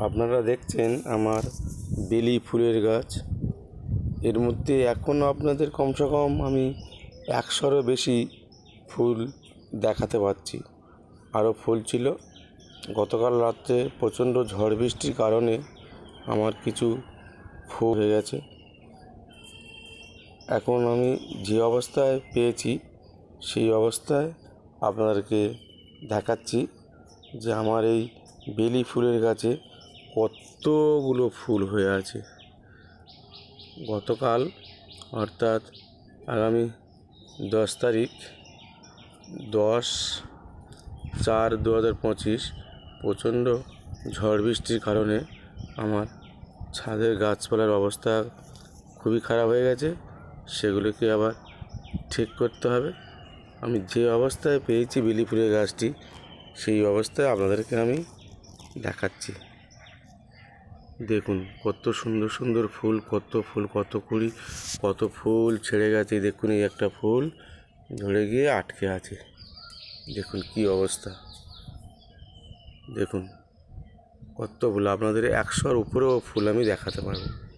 আপনারা দেখছেন আমার বেলি ফুলের গাছ। এর মধ্যে এখনও আপনাদের কমসে কম আমি একশোরও বেশি ফুল দেখাতে পারছি আরও ফুল ছিল। গতকাল রাত্রে প্রচণ্ড ঝড় বৃষ্টির কারণে আমার কিছু ফুল হয়ে গেছে। এখন আমি যে অবস্থায় পেয়েছি, সেই অবস্থায় আপনাদেরকে দেখাচ্ছি যে আমার এই বেলি ফুলের গাছে কতগুলো ফুল হয়ে আছে। গতকাল, অর্থাৎ আগামী দশ তারিখ, দশ চার দু হাজার পঁচিশ, প্রচণ্ড ঝড় বৃষ্টির কারণে আমার ছাদের গাছপালার অবস্থা খুবই খারাপ হয়ে গেছে। সেগুলোকে আবার ঠিক করতে হবে। আমি যে অবস্থায় পেয়েছি বেলি ফুলের গাছটি, সেই অবস্থায় আপনাদেরকে আমি দেখাচ্ছি। দেখুন, কত সুন্দর সুন্দর ফুল, কত ফুল, কত কুড়ি, কত ফুল ছেড়ে গেছে। দেখুন এই একটা ফুল ধরে গিয়ে আটকে আছে। দেখুন কি অবস্থা। দেখুন, কত ফুল। আপনাদের একশোর উপরেও ফুল আমি দেখাতে পারব।